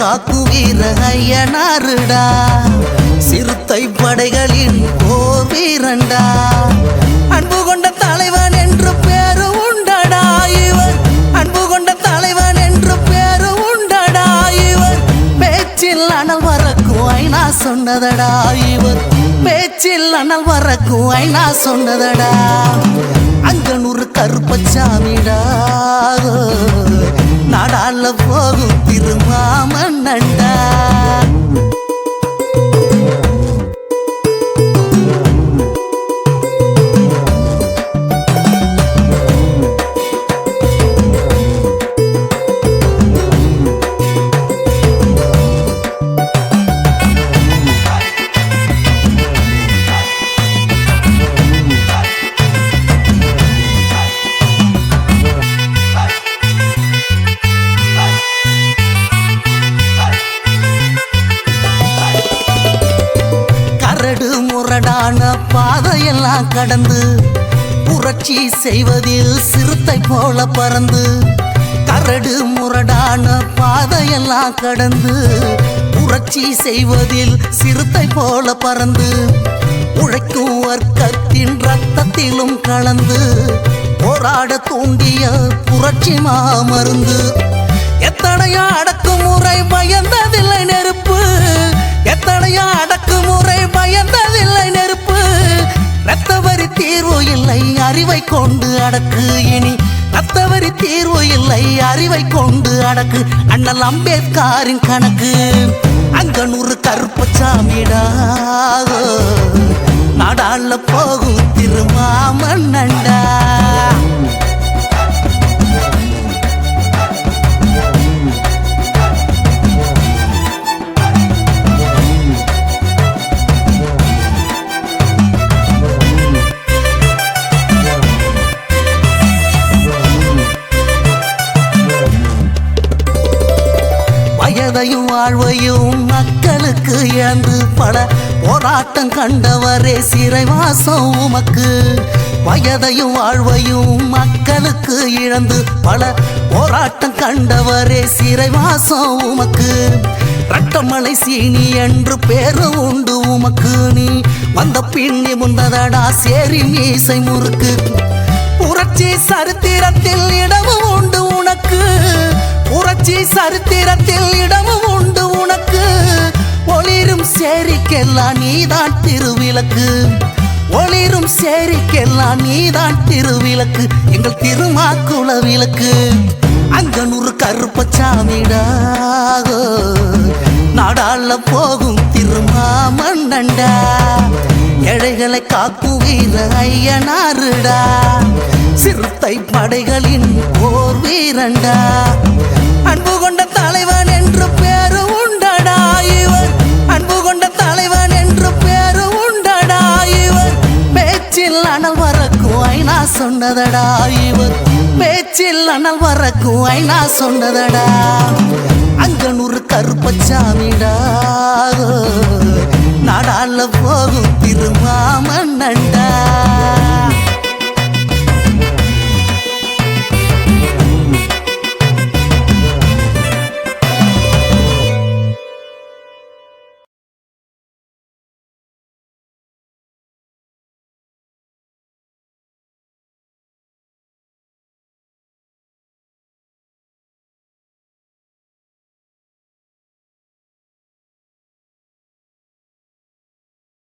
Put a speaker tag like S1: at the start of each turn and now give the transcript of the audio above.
S1: Cock வீர ஐயனாருடா. சிறுத்தை படைகளின் போர் வீரண்டா அன்பு கொண்ட தலைவன் என்று பேரு உண்டடா இவர். அன்பு கொண்ட தலைவன் என்று பேரு உண்டடா இவர். பேச்சில் அனல் வரக்கும் ஐநா சொன்னதடா இவர். பேச்சில் அனல் வரக்கும் ஐநா சொன்னதடா. அங்கனூர் கருப்பச்சாமிடா நாடால போகும் திருமாமன் நண்டா கரடு பாதையெல்லாம் கடந்து புரட்சி செய்வதில் சிறுத்தை போல பறந்து கரடு முரடான பாதையெல்லாம் கடந்து புரட்சி செய்வதில் சிறுத்தை போல பறந்து உழைக்கும் வர்க்கத்தின் ரத்தத்திலும் கலந்து போராட தூண்டிய புரட்சி மாமருந்து. எத்தனையோ அடக்கும் அறிவை கொண்டு அடக்கு. இனி ரத்தவரி தீர்வு இல்லை. அறிவை கொண்டு அடக்கு. அண்ணல் அம்பேத்கரின் கணக்கு. அங்கனூர் கருப்பச்சாமிடா நாடாள போகும் வயதையும் வாழ்வையும் மக்களுக்கு இழந்து பல போராட்டம் கண்டவரே சிறைவாசம் உமக்கு. வயதையும் வாழ்வையும் மக்களுக்கு இழந்து பல போராட்டம் கண்டவரே சிறைவாசம் உமக்கு. ரட்டமலை சீனி என்று பேரு உண்டு உமக்கு. நீ வந்த பின்னி முந்ததடா சேரி மீசை முறுக்கு. புரட்சி சரித்திரத்தில் சேரிக்கெல்லாம் நீதான் திருவிளக்கு. ஒளிரும் சேரிக்கெல்லாம் நீதான் திருவிளக்கு. எங்கள் திருமாக்குள விளக்கு. அங்கனூர் கருப்பச்சாமிடா நாடாள போகும் திருமாமண்ணண்டா. ஏழைகளை காக்கும் வீர ஐயனாருடா. சிறுத்தை படைகளின் போர் வீரண்டா. பேச்சில் அனல் வரக்கும் ஐநா சொன்னதடா இவர் பேச்சில் அனல் வரக்கும் ஐநா சொன்னதடா. அங்கனூர் கருப்பச்சாமிடா நாடால போகும் திருமாமன்னன்